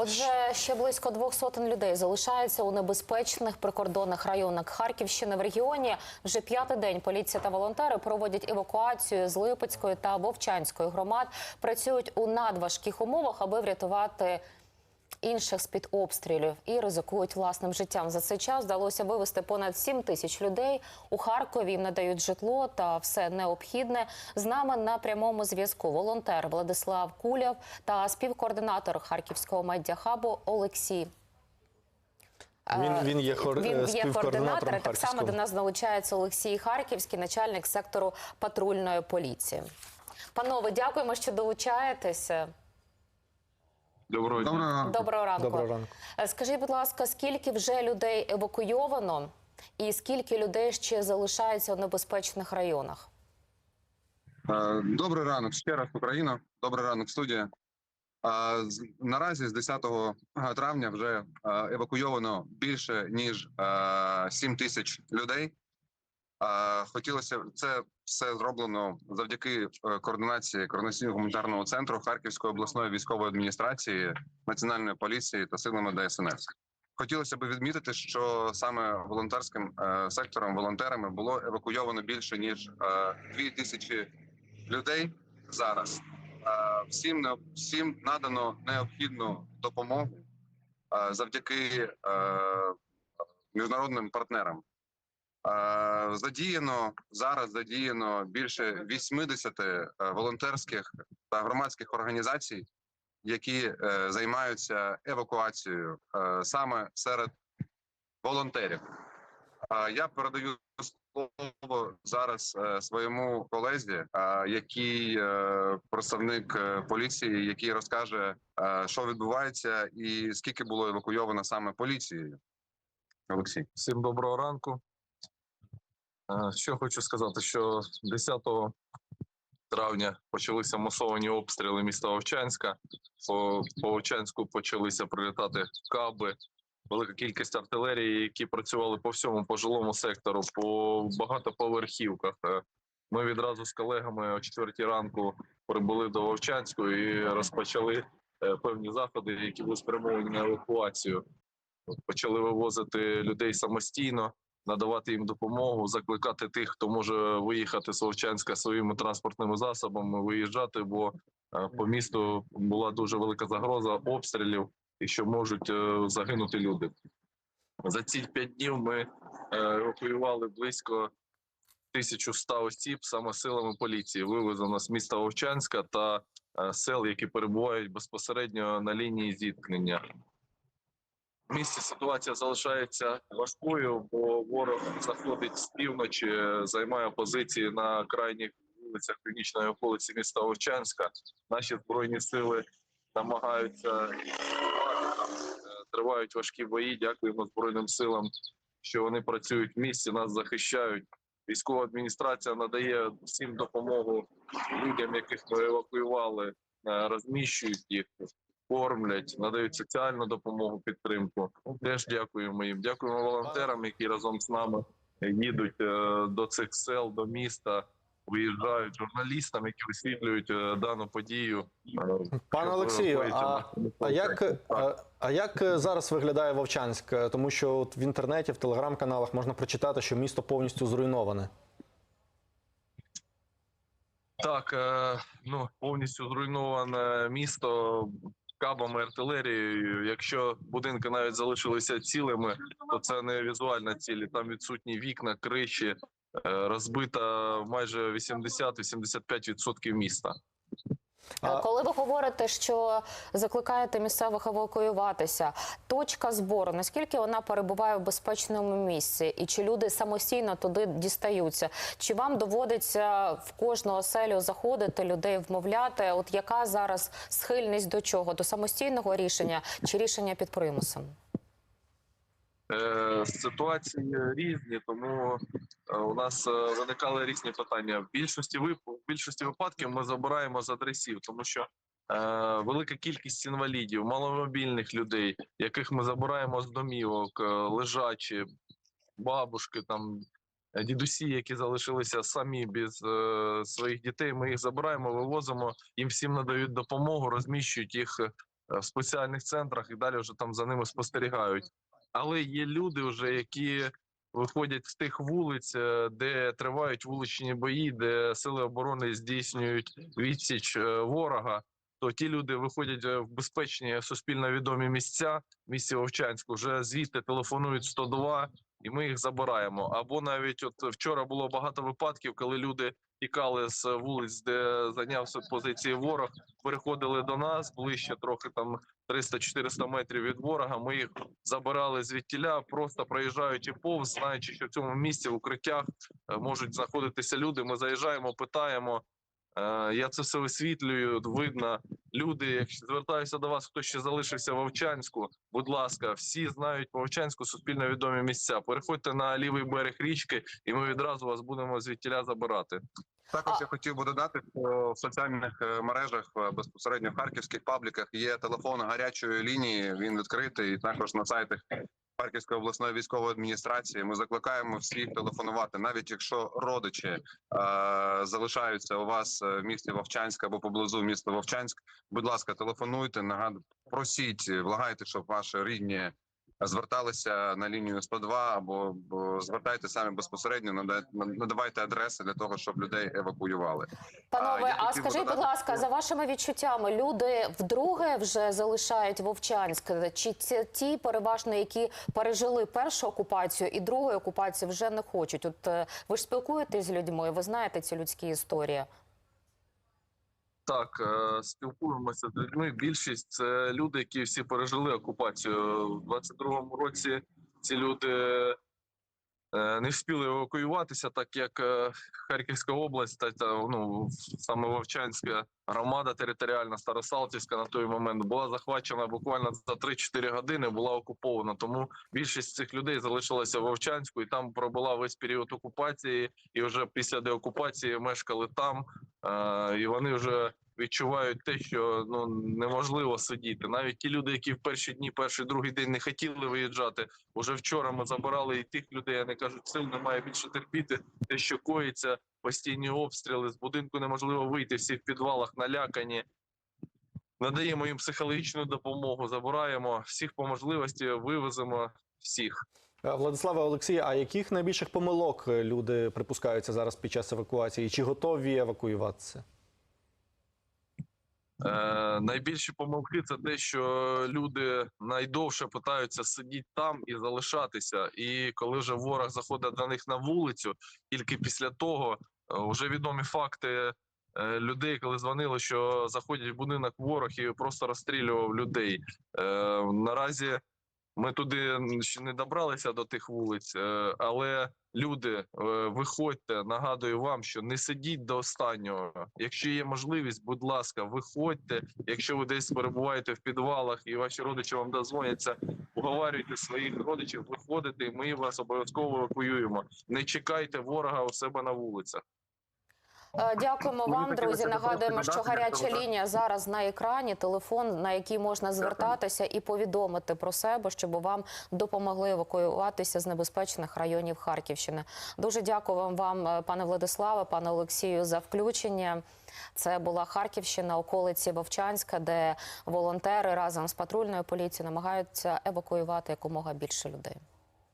Отже, ще близько двох сотень людей залишаються у небезпечних прикордонних районах Харківщини в регіоні. Вже п'ятий день поліція та волонтери проводять евакуацію з Липецької та Вовчанської громад. Працюють у надважких умовах, аби врятувати. Інших з-під обстрілів і ризикують власним життям. За цей час вдалося вивезти понад 7 тисяч людей. У Харкові їм надають житло та все необхідне. З нами на прямому зв'язку волонтер Владислав Куляв та співкоординатор Харківського медіахабу Олексій. Він, Е, він є, хор... Він є співкоординатором координатором. Так само до нас долучається Олексій Харківський, начальник сектору патрульної поліції. Панове, дякуємо, що долучаєтеся. Доброго дня. Доброго ранку. Доброго ранку. Доброго ранку. Е, Скажіть, будь ласка, скільки вже людей евакуйовано, і скільки людей ще залишається у небезпечних районах? Е, Добрий ранок ще раз, Україна. Добрий ранок, студія. Е, Наразі з 10 травня вже евакуйовано більше ніж 7 тисяч людей. Хотілося це все зроблено завдяки е, координації координаційного гуманітарного центру Харківської обласної військової адміністрації, національної поліції та силами ДСНС. Хотілося б відмітити, що саме волонтерським е, сектором, волонтерами було евакуйовано більше ніж е, 2 тисячі людей зараз. Всім всім надано необхідну допомогу завдяки міжнародним партнерам. Е, Задіяно зараз задіяно більше 80 е, волонтерських та громадських організацій, які е, займаються евакуацією саме серед волонтерів. Я передаю слово зараз своєму колезі, який представник поліції, який розкаже, що відбувається, і скільки було евакуйовано саме поліцією. Олексій. Всім доброго ранку. Що хочу сказати, що 10 травня почалися масовані обстріли міста Овчанська. По, по Овчанську почалися прилітати каби, велика кількість артилерії, які працювали по всьому пожилому сектору, по багатоповерхівках. Е, Ми відразу з колегами о 4 ранку прибули до Вовчанську і розпочали е, певні заходи, які були спрямовані на евакуацію. Почали вивозити людей самостійно, надавати їм допомогу, закликати тих, хто може виїхати з Вовчанська своїми транспортними засобами, виїжджати, бо е, по місту була дуже велика загроза обстрілів і що можуть е, загинути люди. За ці п'ять днів ми е, евакуювали близько 1100 осіб саме силами поліції. Вивезено з міста Вовчанська та сел, які перебувають безпосередньо на лінії зіткнення. Місті ситуація залишається важкою, бо ворог заходить з півночі, займає позиції на крайніх вулицях північної околиці міста Овчанська. Наші збройні сили намагаються тривають важкі бої. Дякуємо збройним силам, що вони працюють в місті, нас захищають. Військова адміністрація надає всім допомогу людям, яких ми евакуювали, е, розміщують їх кормлять, надають соціальну допомогу, підтримку. Теж дякуємо їм. Дякуємо волонтерам, які разом з нами їдуть е, до цих сел, до міста, виїжджають журналістам, які висвітлюють е, дану подію. е, Пане Олексію, а, а, як, а, а як зараз виглядає Вовчанськ? Тому що от в інтернеті, в телеграм-каналах можна прочитати, що місто повністю зруйноване. Так, ну повністю зруйноване місто кабами артилерією. Якщо будинки навіть залишилися цілими, то це не візуальна цілі. Там відсутні вікна, криші, е, розбита майже 80-85% міста. А- Коли ви говорите, що закликаєте місцевих евакуюватися, точка збору, наскільки вона перебуває в безпечному місці, і чи люди самостійно туди дістаються? Чи вам доводиться в кожну оселю заходити, людей вмовляти? От яка зараз схильність до чого? До самостійного рішення чи рішення під примусом? Е, Ситуації різні, тому е, у нас е, виникали різні питання. В більшості в більшості випадків ми забираємо з адресів, тому що велика кількість інвалідів, маломобільних людей, яких ми забираємо з домівок, лежачі, бабушки, там дідусі, які залишилися самі без е, своїх дітей. Ми їх забираємо, вивозимо, їм всім надають допомогу, розміщують їх в спеціальних центрах і далі вже там за ними спостерігають. Але є люди, вже які виходять з тих вулиць, е, де тривають вуличні бої, де сили оборони здійснюють відсіч е, ворога. То ті люди виходять е, в безпечні суспільно відомі місця в місті Вовчанську, вже звідти телефонують 102, і ми їх забираємо. Або навіть от вчора було багато випадків, коли люди тікали з вулиць, де зайнявся позиції ворог, переходили до нас ближче, трохи там 300-400 метрів від ворога. Ми їх забирали звідтіля, просто проїжджаючи повз, знаючи, що в цьому місці в укриттях е, можуть знаходитися люди. Ми заїжджаємо, питаємо. Е, Я це все висвітлюю. Видно, люди, якщо звертаюся до вас, хто ще залишився в Вовчанську, будь ласка, всі знають по Вовчанську суспільно відомі місця. Переходьте на лівий берег річки, і ми відразу вас будемо звідтіля забирати. Також я хотів би додати, що в соціальних е, мережах е, безпосередньо в харківських пабліках є телефон гарячої лінії. Він відкритий. І також на сайтах Харківської обласної військової адміністрації. Ми закликаємо всіх телефонувати, навіть якщо родичі е, залишаються у вас е, в місті Вовчанськ або поблизу міста Вовчанськ. Будь ласка, телефонуйте, нагадую, просіть, влагайте, щоб ваші рідні зверталися на лінію 102 або, звертайте самі безпосередньо, надавайте адреси для того, щоб людей евакуювали. Панове, а, скажіть, будь ласка, за вашими відчуттями, люди вдруге вже залишають Вовчанськ? Чи це ті переважно, які пережили першу окупацію і другу окупацію, вже не хочуть? От е, ви ж спілкуєтесь з людьми, ви знаєте ці людські історії. Так, е, спілкуємося з людьми. Більшість це люди, які всі пережили окупацію. У 22-му році ці люди не встигли евакуюватися, так як е, Харківська область та, та ну саме Вовчанська громада територіальна Старосалтівська на той момент була захвачена буквально за 3-4 години, була окупована. Тому більшість цих людей залишилася в Вовчанську і там пробула весь період окупації, і вже після деокупації мешкали там. Е, і вони вже відчувають те, що ну неможливо сидіти. Навіть ті люди, які в перші дні, перший другий день не хотіли виїжджати. Уже вчора ми забирали і тих людей. Вони кажуть, сил немає більше терпіти. Те, що коїться, постійні обстріли з будинку неможливо вийти. Всі в підвалах налякані. Надаємо їм психологічну допомогу, забираємо всіх по можливості, вивеземо всіх. Е, Владиславе Олексій, а яких найбільших помилок е, люди припускаються зараз під час евакуації? Чи готові евакуюватися? Е, найбільші помилки це те, що люди найдовше питаються сидіти там і залишатися. І коли вже ворог заходить до них на вулицю, тільки після того е, вже відомі факти е, людей, коли дзвонили, що заходять в будинок ворог і просто розстрілював людей. Е, наразі ми туди ще не добралися до тих вулиць, е, але люди, е, виходьте. Нагадую вам, що не сидіть до останнього. Якщо є можливість, будь ласка, виходьте. Якщо ви десь перебуваєте в підвалах і ваші родичі вам дозвоняться, уговарюйте своїх родичів, виходити. і Ми вас обов'язково евакуюємо. Не чекайте ворога у себе на вулицях. Е, Дякуємо Мені вам, друзі. Нагадуємо, що гаряча лінія зараз на екрані. Телефон, на який можна звертатися і повідомити про себе, щоб вам допомогли евакуюватися з небезпечних районів Харківщини. Дуже дякую вам, е, пане Владиславе, пане Олексію, за включення. Це була Харківщина, околиці Вовчанська, де волонтери разом з патрульною поліцією намагаються евакуювати якомога більше людей.